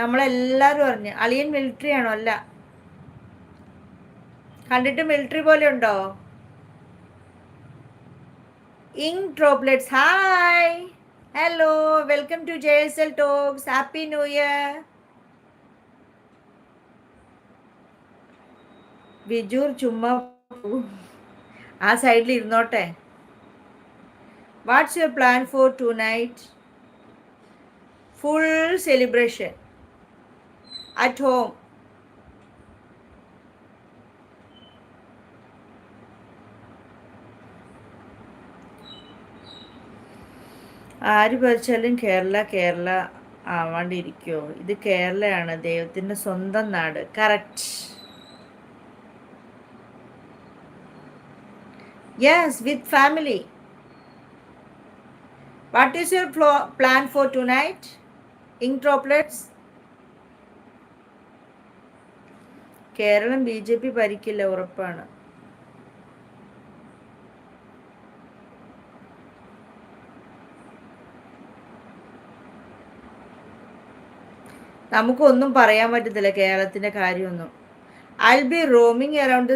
നമ്മളെല്ലാവരും അറിഞ്ഞ്. അളിയൻ മിലിറ്ററി ആണോ? അല്ല. കണ്ടിട്ട് മിലിറ്ററി പോലെ ഉണ്ടോ? Ink droplets hi hello welcome to J S L talks happy new year വിജൂർ ചുമ്മാ ആ സൈഡിൽ ഇരുന്നോട്ടെ. What's your plan for tonight full celebration at home. ആര് ഭരിച്ചാലും കേരള കേരള ആവാണ്ടിരിക്കുമോ ഇത് കേരളയാണ് ദൈവത്തിന്റെ സ്വന്തം നാട്. Correct yes with family what is your plan for tonight ink droplets Keralam B J P ഭരിക്കില്ല ഉറപ്പാണ്. നമുക്കൊന്നും പറയാൻ പറ്റത്തില്ല കേരളത്തിന്റെ കാര്യമൊന്നും. I B roaming around